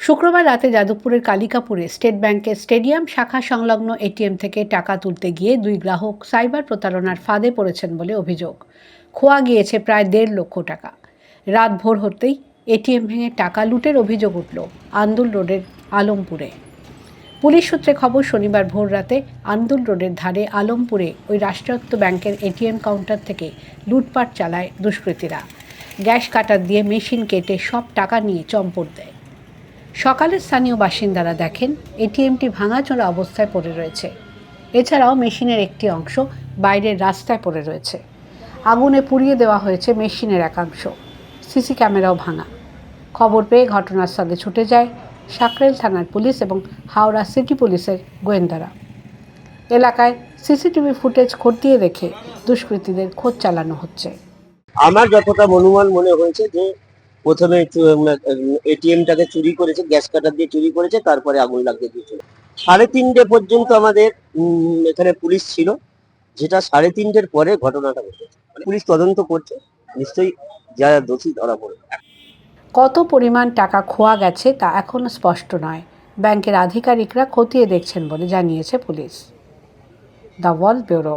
শুক্রবার রাতে যাদবপুরের কালিকাপুরে স্টেট ব্যাংকের স্টেডিয়াম শাখা সংলগ্ন এটিএম থেকে টাকা তুলতে গিয়ে দুই গ্রাহক সাইবার প্রতারণার ফাঁদে পড়েছেন বলে অভিযোগ। খোয়া গিয়েছে প্রায় দেড় লক্ষ টাকা। রাত ভোর হতেই এটিএম ভেঙে টাকা লুটের অভিযোগ উঠল আন্দুল রোডের আলমপুরে। পুলিশ সূত্রে খবর, শনিবার ভোর রাতে আন্দুল রোডের ধারে আলমপুরে ওই রাষ্ট্রায়ত্ত ব্যাংকের এটিএম কাউন্টার থেকে লুটপাট চালায় দুষ্কৃতীরা। গ্যাস কাটার দিয়ে মেশিন কেটে সব টাকা নিয়ে চম্পট দেয়। সকালে স্থানীয় বাসিন্দারা দেখেন, এটিএমটি ভাঙাচোরা অবস্থায় পড়ে রয়েছে। এছাড়াও মেশিনের একটি অংশ বাইরের রাস্তায় পড়ে রয়েছে। আগুনে পুড়িয়ে দেওয়া হয়েছে মেশিনের একাংশ। সিসি ক্যামেরাও ভাঙা। খবর পেয়ে ঘটনাস্থলে ছুটে যায় সাকরেল থানার পুলিশ এবং হাওড়া সিটি পুলিশের গোয়েন্দারা। এলাকায় সিসিটিভি ফুটেজ খতিয়ে দেখে দুষ্কৃতীদের খোঁজ চালানো হচ্ছে। আমার যতটা অনুমান মনে হয়েছে যে প্রথমে এটিএমটাকে চুরি করেছে, গ্যাস কাটার দিয়ে চুরি করেছে, তারপরে আগুন লাগিয়ে দিয়েছিল সাড়ে তিনটে পর্যন্ত আমাদের এখানে পুলিশ ছিল, যেটা সাড়ে তিনটের পরে ঘটনাটা ঘটেছে। পুলিশ তদন্ত করছে, নিশ্চয়ই যারা দোষী ধরা পড়বে কত পরিমাণ টাকা খোয়া গেছে তা এখনও স্পষ্ট নয়। ব্যাংকের আধিকারিকরা খতিয়ে দেখছেন বলে জানিয়েছে পুলিশ। The wall bureau.